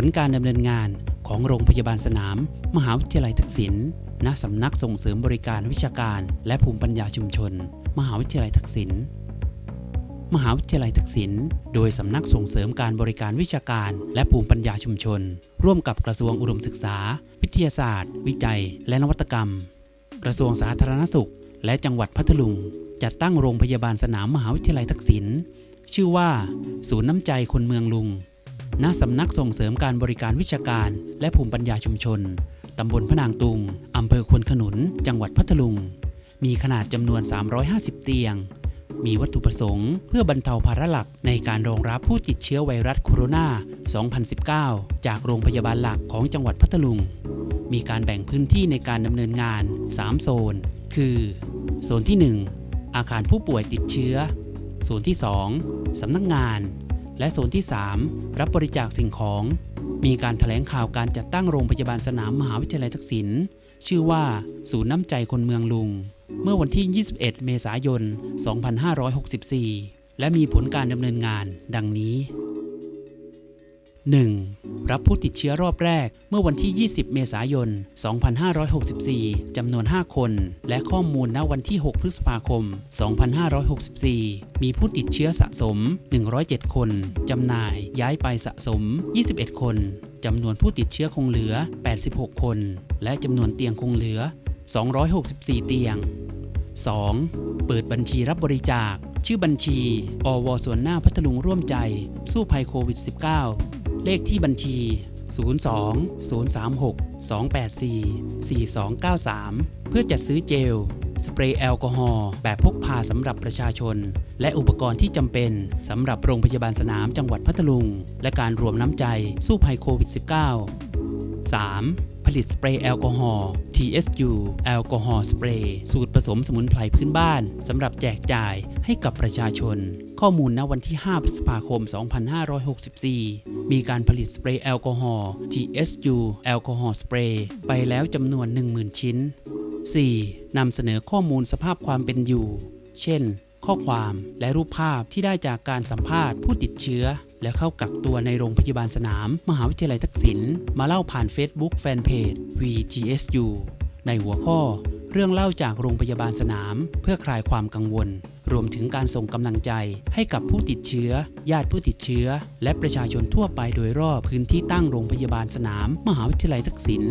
ผลการดำเนินงานของโรงพยาบาลสนาม มหาวิทยาลัยทักษิณณสำนักส่งเสริมบริการวิชาการ และภูมิปัญญาชุมชน มหาวิทยาลัยทักษิณมหาวิทยาลัยทักษิณโดยสำนักส่งเสริมการบริการวิชาการ และภูมิปัญญาชุมชน ร่วมกับกระทรวงอุดมศึกษา วิทยาศาสตร์ วิจัย และนวัตกรรม กระทรวงสาธารณสุข และจังหวัดพัทลุง จัดตั้งโรงพยาบาลสนามมหาวิทยาลัยทักษิณชื่อว่า ศูนย์น้ำใจคนเมืองลุง ณสำนักส่งเสริมการบริการวิชาการ และภูมิปัญญาชุมชน ตำบลพนางตุง อำเภอควนขนุน จังหวัดพัทลุง มีขนาดจำนวน 350 เตียง มีวัตถุประสงค์ เพื่อบรรเทาภาระหลักในการรองรับผู้ติดเชื้อไวรัสโคโรนา 2019 จากโรงพยาบาลหลักของจังหวัดพัทลุง มีการแบ่งพื้นที่ในการดำเนินงาน 3 โซน คือ โซนที่ 1 อาคารผู้ป่วยติดเชื้อ โซนที่ 2สำนักงาน และโซนที่ 3 รับบริจาคสิ่งของ มีการถแถลงข่าวการจัดตั้งโรงพยาบาลสนามมหาวิทยาลัยทักษิณชื่อว่า ศูนย์น้ำใจคนเมืองลุง เมื่อวันที่ 21 เมษายน 2564 และมีผลการดำเนินงาน ดังนี้ 1. รับผู้ติดเชื้อรอบแรกเมื่อวันที่ 20 เมษายน 2564 จำนวน 5 คน และข้อมูลณวันที่ 6 พฤษภาคม 2564 มีผู้ติดเชื้อสะสม 107 คน จำหน่ายย้ายไปสะสม 21 คน จำนวนผู้ติดเชื้อคงเหลือ 86 คน และจำนวนเตียงคงเหลือ 264 เตียง 2. เปิดบัญชีรับบริจาค ชื่อบัญชี อวส่วนหน้าพัทลุงร่วมใจ สู้ภัยโควิด -19 เลขที่บัญชี 02 036 284 4293 เพื่อจัดซื้อเจล สเปรย์แอลกอฮอล์แบบพกพาสำหรับประชาชน และอุปกรณ์ที่จำเป็นสำหรับโรงพยาบาลสนามจังหวัดพัทลุง และการรวมน้ำใจสู้ภัยโควิด -19 3. ผลิตสเปรย์แอลกอฮอล์ TSU แอลกอฮอล์สเปรย์สูตรผสมสมุนไพรพื้นบ้านสำหรับแจกจ่ายให้กับประชาชน ข้อมูลณวันที่ 5 พฤษภาคม 2564 มีการผลิตสเปรย์แอลกอฮอล์ TSU แอลกอฮอล์สเปรย์ไปแล้วจำนวน 10,000 ชิ้น 4. นำเสนอข้อมูลสภาพความเป็นอยู่ เช่น ข้อความและรูปภาพที่ได้จากการสัมภาษณ์ผู้ติดเชื้อ และเข้ากักตัวในโรงพยาบาลสนาม มหาวิทยาลัยทักษิณมาเล่าผ่าน Facebook Fanpage VTSU ในหัวข้อ เรื่องเล่าจากโรงพยาบาลสนาม เพื่อคลายความกังวล รวมถึงการส่งกำลังใจให้กับผู้ติดเชื้อ ญาติผู้ติดเชื้อ และประชาชนทั่วไปโดยรอบพื้นที่ตั้งโรงพยาบาลสนาม มหาวิทยาลัยทักษิณ